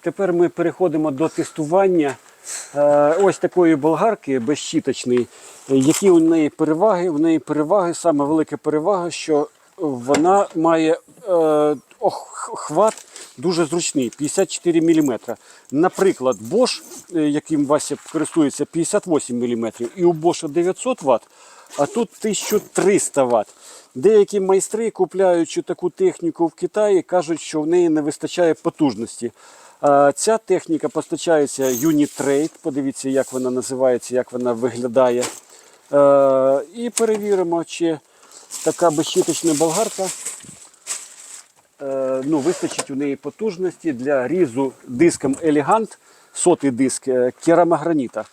Тепер ми переходимо до тестування е, ось такої болгарки безщіточної. Які у неї переваги? У неї переваги, саме велика перевага, що вона має е, ох- хват дуже зручний 54 мм. Наприклад, Bosch, е, яким Вася користується, 58 мм, і у Bosch 900 Вт, а тут 1300 Вт. Деякі майстри, купляючи таку техніку в Китаї, кажуть, що в неї не вистачає потужності. А Ця техніка постачається Unitrade. Подивіться, як вона називається, як вона виглядає. Е, І перевіримо, чи така безщіточна болгарка е, ну, вистачить у неї потужності для різу диском Elegant, сотий диск е, керамограніта.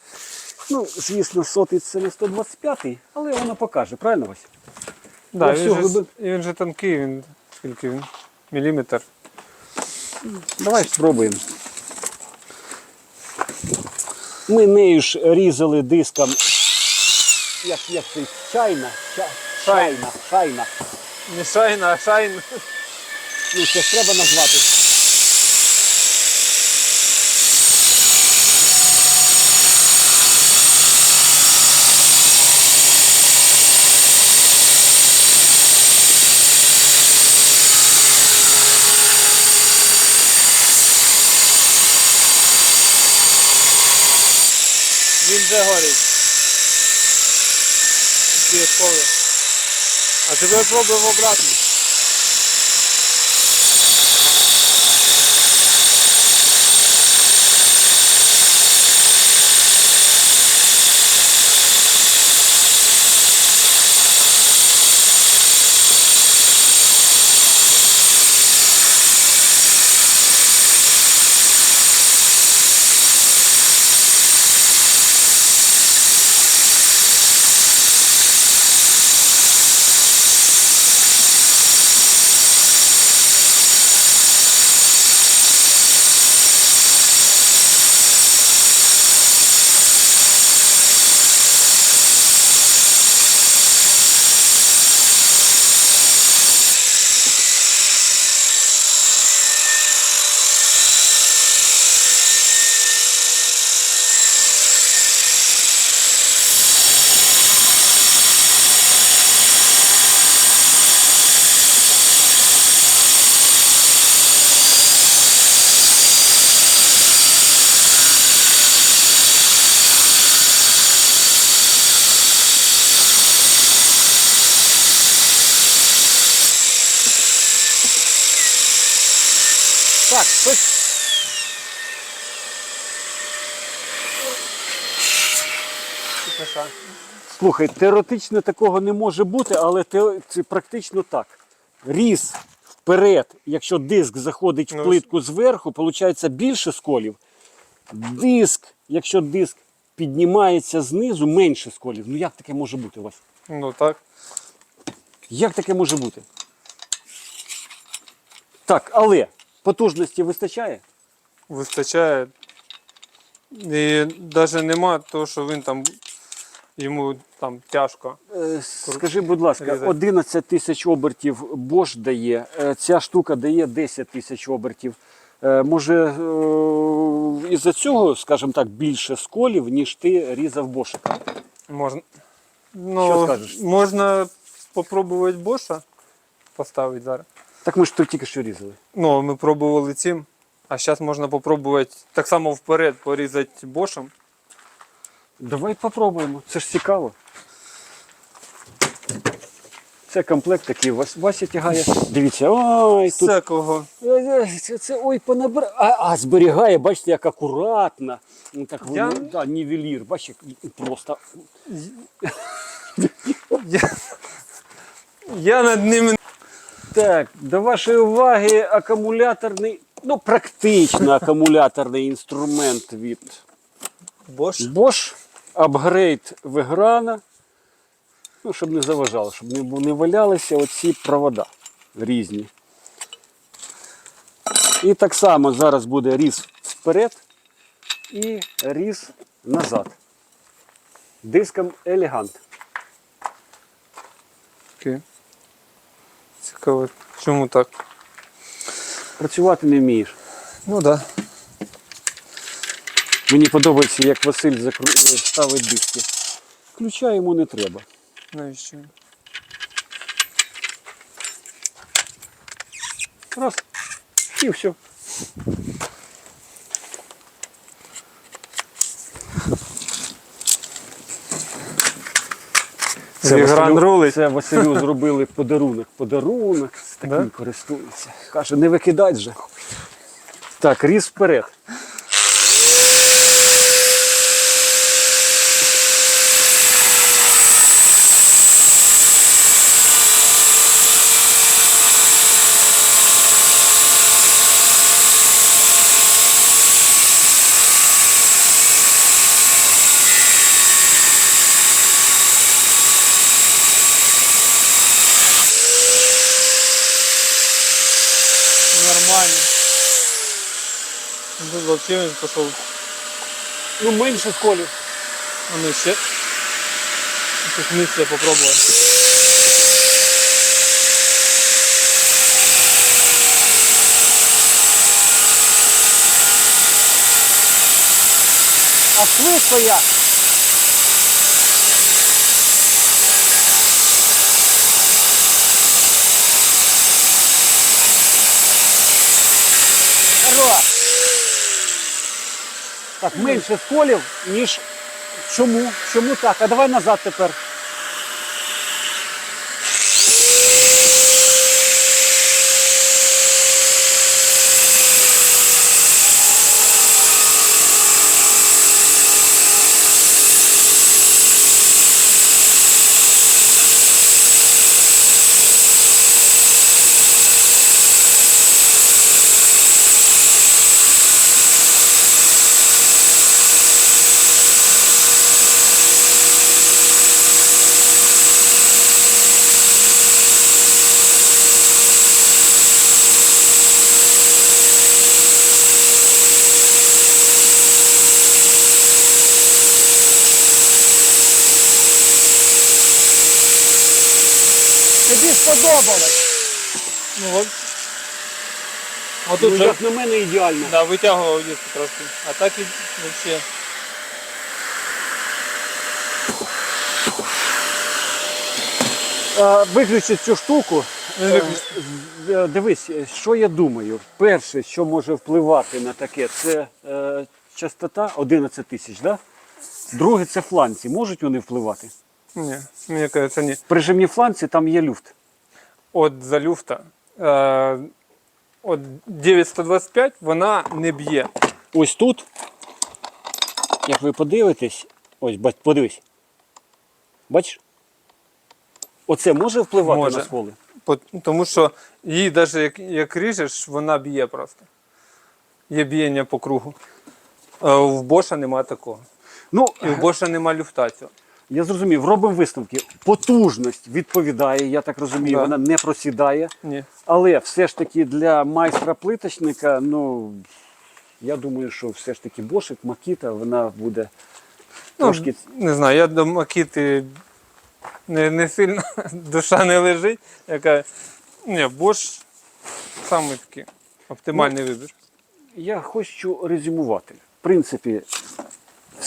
Ну, звісно, сотий це не 125-й, але воно покаже, правильно Вася? Да, він, же, глибин- він же тонкий, він скільки він? Міліметр. Давай спробуємо. Ми нею ж різали диском. Як, як це? Чайна. Ча- Шайна. Шайна. Не шайна, а шайн. Ну, це ж треба назвати. Він вже горить. П'ятковий. А тепер пробуємо обратно. Так, щось. Слухай, теоретично такого не може бути, але те- це практично так. Різ вперед, якщо диск заходить в Ну, плитку зверху, виходить більше сколів. Диск, якщо диск піднімається знизу, менше сколів. Ну як таке може бути у вас? Ну так. Як таке може бути? Так, але потужності вистачає? Вистачає. І навіть нема того, що він там йому там тяжко. Е, Скажи, будь ласка, Різати. 11 тисяч обертів Bosch дає, е, ця штука дає 10 тисяч обертів. Е, Може, із-за цього, скажімо так, більше сколів, ніж ти різав бошика. Можна. Ну, Що скажеш? Можна спробувати боша поставити зараз. Так ми ж тут тільки що різали. Ну, ми пробували цим. А зараз можна спробувати так само вперед порізати бошем. Давай попробуємо, це ж цікаво. Це комплект такий, Вас- Вася тягає. Дивіться, ой, тут Всякого. Це, це ой, понабира. А, а зберігає, бачите, як акуратно. Ну, так Я- воно, да, нівелір, бачите, просто. Я, я над ними. Так, до вашої уваги акумуляторний, ну практично акумуляторний інструмент від Бош. Bosch. Апгрейд Веграна. Ну, щоб не заважало, щоб не, не валялися оці провода різні. І так само зараз буде різ вперед і різ назад. Диском Елегант. Цікаво. Чому так? Працювати не вмієш. Ну так. Да. Мені подобається, як Василь закру... ставить диски. Ключа йому не треба. Навіщо? Раз. І все. Зігран рулить. це Василю зробили подарунок. Подарунок, з таким Да? користується. Каже, не викидать же. Так, різ вперед. Нормально. Тут вообще він пішов. Ну, менше сколів. А ну ще. Тут місце попробувати. А швидко як? Так, менше сколів, ніж. Чому? Чому так? А давай назад тепер. Тобі сподобалось. Ну от. А Ну, тут же як на мене ідеально. да, витягував диск трошки. А так і взагалі. Е, Виключи цю штуку. Е, е, Дивись, що я думаю. Перше, що може впливати на таке, це е, частота 11 тисяч. Да? Друге, це фланці. Можуть вони впливати? Ні, мені кажеться, ні. Прижимні фланці там є люфт. От за люфта. Е, от 925 вона не б'є. Ось тут, як ви подивитесь, ось бач- подивись. Бачиш? Оце може впливати Може. на сколи? По- Тому що її навіть як, як ріжеш, вона б'є просто. Є біяння по кругу. Е, в Боша нема такого. Ну, І в Боша нема люфта цього. Я зрозумів, робимо висновки. Потужність відповідає, я так розумію, Да. вона не просідає. Ні. Але все ж таки для майстра плиточника, ну я думаю, що все ж таки бошик, макіта, вона буде Ну, трошки. Не знаю, я до Макіти не, не сильно душа не лежить. Яка... Ні, Бош саме такий оптимальний вибір. Я хочу резюмувати. В принципі,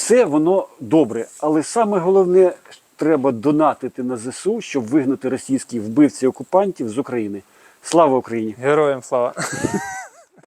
все воно добре, але саме головне треба донатити на ЗСУ, щоб вигнати російські вбивці окупантів з України. Слава Україні! Героям слава.